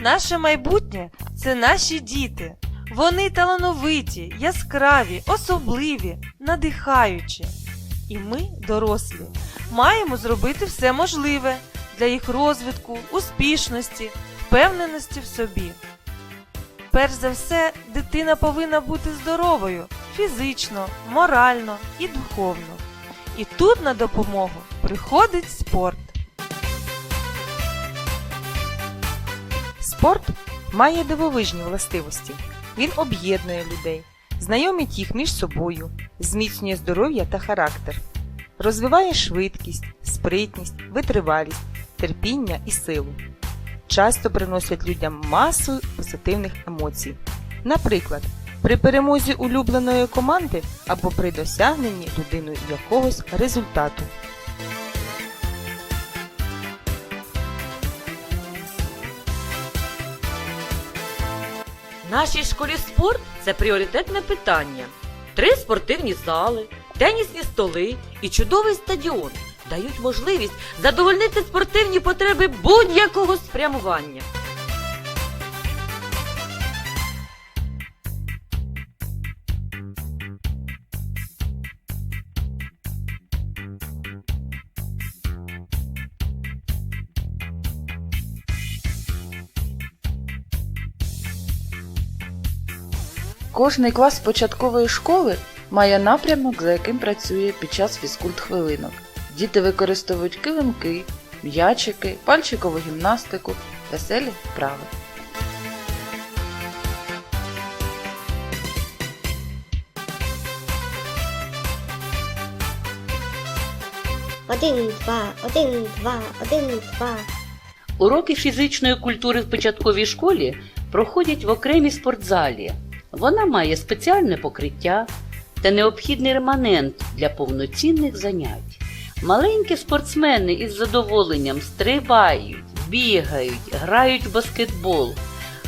Наше майбутнє це наші діти. Вони талановиті, яскраві, особливі, надихаючі. І ми, дорослі, маємо зробити все можливе для їх розвитку, успішності, впевненості в собі. Перш за все, дитина повинна бути здоровою фізично, морально і духовно. І тут на допомогу приходить спорт. Спорт має дивовижні властивості. Він об'єднує людей, знайомить їх між собою, зміцнює здоров'я та характер, розвиває швидкість, спритність, витривалість, терпіння і силу. Часто приносять людям масу позитивних емоцій. Наприклад, при перемозі улюбленої команди або при досягненні людиною якогось результату. Нашій школі спорт це пріоритетне питання. Три спортивні зали, тенісні столи і чудовий стадіон дають можливість задовольнити спортивні потреби будь-якого спрямування. Кожний клас початкової школи має напрямок, за яким працює під час фізкульт-хвилинок. Діти використовують килимки, м'ячики, пальчикову гімнастику, веселі вправи. Один, два, один, два, один, два. Уроки фізичної культури в початковій школі проходять в окремій спортзалі. Вона має спеціальне покриття та необхідний реманент для повноцінних занять. Маленькі спортсмени із задоволенням стрибають, бігають, грають в баскетбол,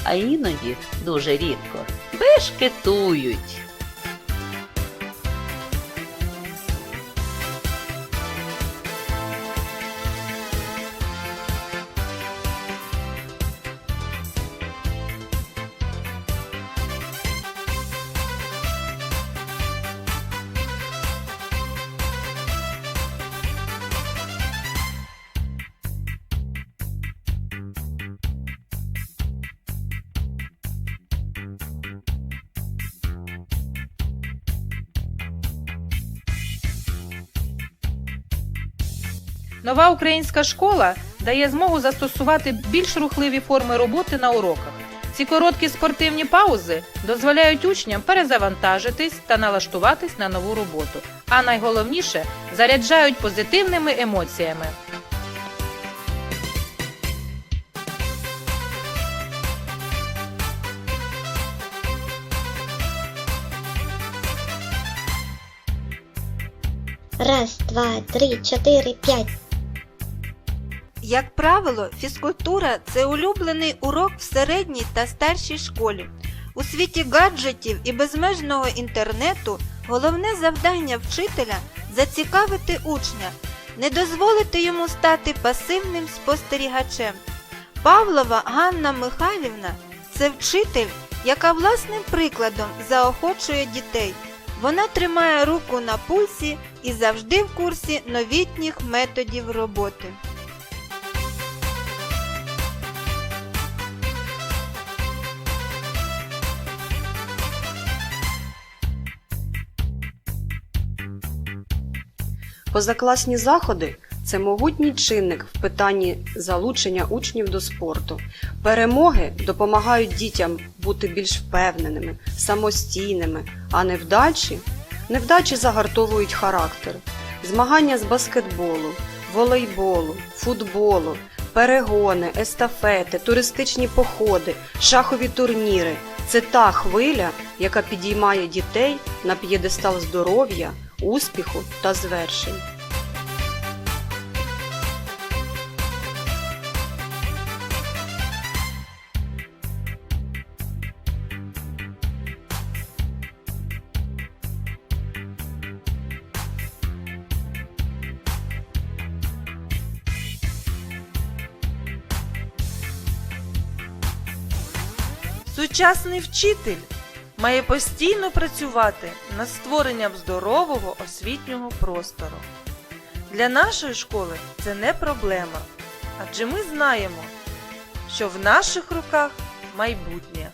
а іноді дуже рідко бешкетують. Нова українська школа дає змогу застосувати більш рухливі форми роботи на уроках. Ці короткі спортивні паузи дозволяють учням перезавантажитись та налаштуватись на нову роботу. А найголовніше заряджають позитивними емоціями. Раз, два, три, чотири, п'ять. Як правило, фізкультура це улюблений урок в середній та старшій школі. У світі гаджетів і безмежного інтернету головне завдання вчителя зацікавити учня, не дозволити йому стати пасивним спостерігачем. Павлова Ганна Михайлівна це вчитель, яка власним прикладом заохочує дітей. Вона тримає руку на пульсі і завжди в курсі новітніх методів роботи. Позакласні заходи це могутній чинник в питанні залучення учнів до спорту. Перемоги допомагають дітям бути більш впевненими, самостійними, а невдачі невдачі загартовують характер. Змагання з баскетболу, волейболу, футболу, перегони, естафети, туристичні походи, шахові турніри це та хвиля, яка підіймає дітей на п'єдестал здоров'я, успіху та звершень. Сучасний вчитель має постійно працювати над створенням здорового освітнього простору. Для нашої школи це не проблема, адже ми знаємо, що в наших руках майбутнє.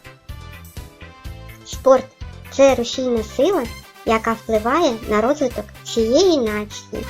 Спорт це рушійна сила, яка впливає на розвиток всієї нації.